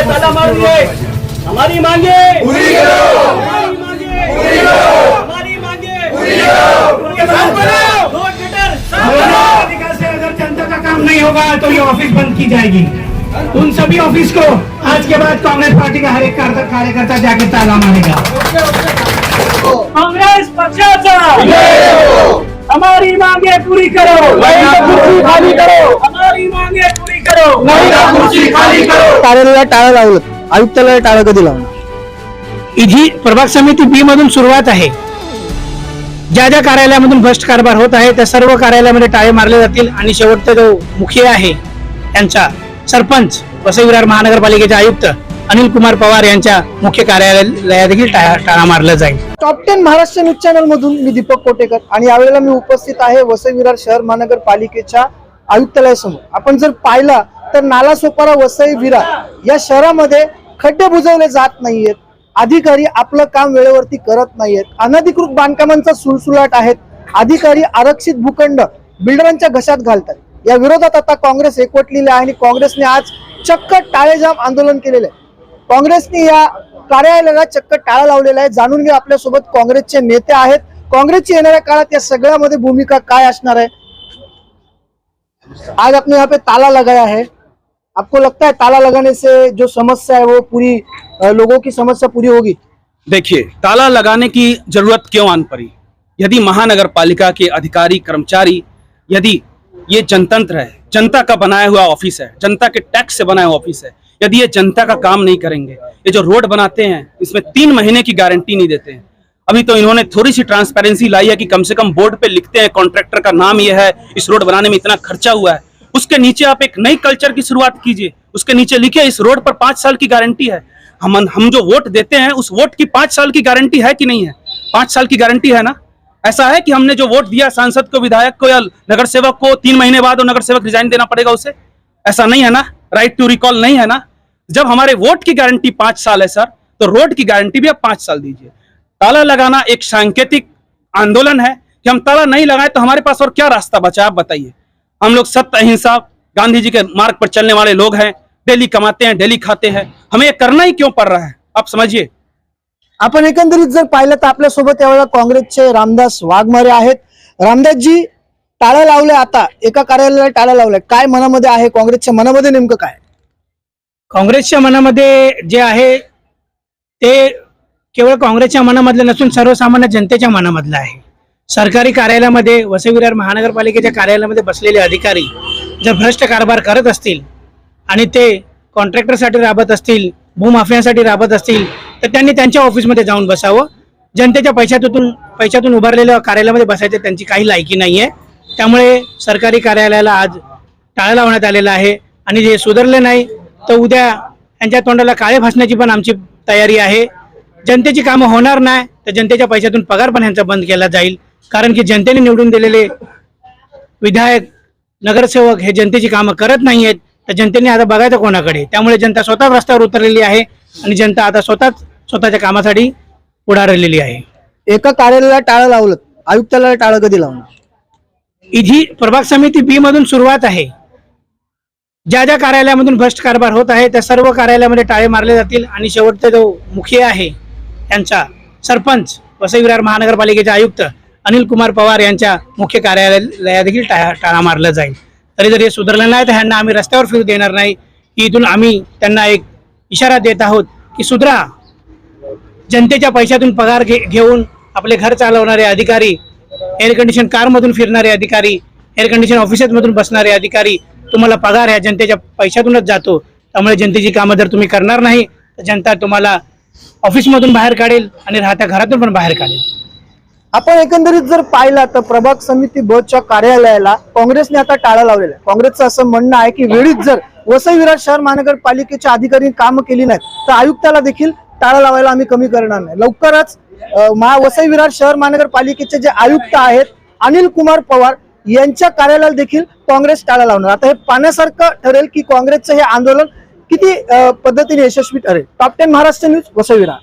दिए ताला मार दिए हमारी मांगे पूरी करो। हमारी मांगे पूरी करो। हमारी मांगे पूरी करो। दो मीटर से अगर जनता का काम नहीं होगा तो ये ऑफ़िस बंद की जाएगी। उन सभी ऑफ़िस को आज के बाद कांग्रेस पार्टी का हर एक कार्यकर्ता जाके ताला मारेगा। कांग्रेस पक्षाचा। हमारी मांगे पूरी करो। खाली करो। करो। कुर्सी खाली करो। कार्यालयाला टाळं लावलं. आयुक्तालयाला टाळं कधी लावणार? ही प्रभाग समिती बी मधून सुरुवात आहे. ज्या ज्या कार्यालयामधून भ्रष्ट कारभार होत आहे त्या सर्व कार्यालयामध्ये टाळे मारले जातील आणि शेवटचा जो मुखिया आहे त्यांचा सरपंच वसई विरार महानगरपालिकेचे आयुक्त अनिल कुमार पवार यांच्या मुख्य कार्यालयाला देखील टाळा टाळा मारला जाईल. Top ten Maharashtra news channel मधून मी दीपक कोटेकर आणि यावेळेला मी उपस्थित आहे वसई विरार शहर महानगरपालिकेच्या आयुक्तालयासमोर. आपण जर पाहिला तर नालासोपारा वसई विरार या शहरामध्ये खड्डे बुजवले जात नाहीयेत. अधिकारी आपलं काम वेळेवरती करत नाहीयेत. अनधिकृत बांधकामांचा सुलसुलाट आहेत. अधिकारी आरक्षित भूखंड बिल्डरांच्या घशात घालतात. या विरोधात आता काँग्रेस एकवटलेली आहे आणि काँग्रेसने आज चक्क टाळेजाम आंदोलन केलेलं आहे. काँग्रेसने या कार्यालयाला चक्क टाळा लावलेला आहे. जाणून घ्या आपल्यासोबत काँग्रेसचे नेते आहेत. काँग्रेसची येणाऱ्या काळात या सगळ्यामध्ये भूमिका काय असणार आहे? आज आपने यहाँ पे ताला लगाया है। आपको लगता है ताला लगाने से जो समस्या है वो पूरी लोगों की समस्या पूरी होगी? देखिए, ताला लगाने की ज़रूरत क्यों आन पड़ी? यदि महानगर पालिका के अधिकारी, कर्मचारी, यदि ये जनतंत्र है, जनता का बनाया हुआ ऑफ़िस है, जनता के टैक्स से बनाया हुआ ऑफ़िस है, यदि ये जनता का काम नहीं करेंगे, ये जो रोड बनाते हैं, इसमें तीन महीने की गारंटी नहीं देते हैं। अभी तो इन्होंने थोड़ी सी ट्रांसपेरेंसी लाई है कि कम से कम बोर्ड पे लिखते हैं कॉन्ट्रैक्टर का नाम ये है, इस रोड बनाने में इतना खर्चा हुआ है। उसके नीचे आप एक नई कल्चर की शुरुआत कीजिए। उसके नीचे लिखिए, इस रोड पर पाँच साल की गारंटी है। हम हम जो वोट देते हैं, उस वोट की पाँच साल की गारंटी है कि नहीं है? पाँच साल की गारंटी है ना? ऐसा है कि हमने जो वोट दिया, सांसद को, विधायक को या नगर सेवक को, तीन महीने बाद नगर सेवक रिजाइन देना पड़ेगा उसे? ऐसा नहीं है ना? राइट टू रिकॉल नहीं है ना? जब हमारे वोट की गारंटी पाँच साल है सर तो रोड की गारंटी भी आप पाँच साल दीजिए। ताला लगाना एक सांकेतिक आंदोलन है कि हम ताला नहीं लगाए तो हमारे पास और क्या रास्ता बचा आप बताइए। हम लोग सत्य अहिंसा गांधी जी के मार्ग पर चलने वाले लोग हैं डेली कमाते हैं डेली खाते हैं। हमें ये करना ही क्यों पड़ रहा है? आप समझिए। आपण एकंदरीत जर पाहिलं तर आपल्यासोबत यावेळेला काँग्रेसचे रामदास वाघमारे आहेत. रामदासजी टाळं लावलंय आता. एका कार्यालयाला टाळं लावलंय. काय मनामध्ये आहे? काँग्रेसच्या मनामध्ये नेमकं काय? काँग्रेसच्या मनामध्ये जे आहे ते केवळ काँग्रेसच्या मनामधलं नसून सर्वसामान्य जनतेच्या मनामधलं आहे. सरकारी कार्यालयामध्ये वसविरार महानगरपालिकेच्या कार्यालयामध्ये बसलेले अधिकारी जर भ्रष्ट कारभार करत असतील आणि ते कॉन्ट्रॅक्टरसाठी राबत असतील भूमाफियांसाठी राबत असतील तर त्यांनी त्यांच्या ऑफिसमध्ये जाऊन बसावं. जनतेच्या पैशातून पैशातून उभारलेल्या कार्यालयामध्ये बसायचं त्यांची काही लायकी नाही आहे त्यामुळे सरकारी कार्यालयाला आज टाळं लावण्यात आलेलं आहे. आणि जे सुधारले नाही तर उद्या त्यांच्या तोंडाला काळे भासण्याची पण आमची तयारी आहे. जनतेची कामं होणार नाही तर जनतेच्या पैशातून पगार पण यांचा बंद केला जाईल. कारण की जनतेने निवडून दिलेले विधायक नगरसेवक हे जनतेची कामं करत नाही आहेत तर जनतेने आता बघायचं कोणाकडे. त्यामुळे जनता स्वतः रस्त्यावर उतरलेली आहे आणि जनता आता स्वतःच स्वतःच्या कामासाठी पुढारलेली आहे. एका कार्यालयाला टाळं लावलं आयुक्तालयाला टाळं कधी लावणार? ही प्रभाग समिती बी मधून सुरुवात आहे. ज्या ज्या कार्यालयामधून भ्रष्ट कारभार होत आहे त्या सर्व कार्यालयामध्ये टाळे मारले जातील आणि शेवटचा जो मुखिया आहे यांचा सरपंच वसई विरार महानगरपालिकेचे आयुक्त अनिल कुमार पवार यांच्या मुख्य कार्यालयात देखील टाळा टाळा मारला जाईल. तरी जर हे सुधारलं नाही तर ह्यांना आम्ही रस्त्यावर फिरू देणार नाही. इथून आम्ही त्यांना एक इशारा देत आहोत की सुधरा. जनतेच्या पैशातून पगार घे घेऊन आपले घर चालवणारे अधिकारी एअर कंडिशन कारमधून फिरणारे अधिकारी एअर कंडिशन ऑफिसेसमधून बसणारे अधिकारी तुम्हाला पगार ह्या जनतेच्या पैशातूनच जातो. त्यामुळे जनतेची कामं जर तुम्ही करणार नाही तर जनता तुम्हाला ऑफिसमधून बाहेर काढेल आणि राहत्या घरातून पण बाहेर काढेल. आपण एकंदरीत जर पाहिला तर प्रभाग समिती ब कार्यालयाला काँग्रेसने आता टाळा लावलेला आहे. काँग्रेसचं असं म्हणणं आहे की वेळीच जर वसई विराट शहर महानगरपालिकेच्या अधिकारी काम केली नाहीत तर आयुक्ताला देखील टाळा लावायला आम्ही कमी करणार नाही. लवकरच महा वसई विराट शहर महानगरपालिकेचे जे आयुक्त आहेत अनिल कुमार पवार यांच्या कार्यालयाला देखील काँग्रेस टाळा लावणार. आता हे पाहण्यासारखं ठरेल की काँग्रेसचं हे आंदोलन किती पद्धतीने यशस्वी ठरेल टॉप टेन महाराष्ट्र न्यूज वसविरा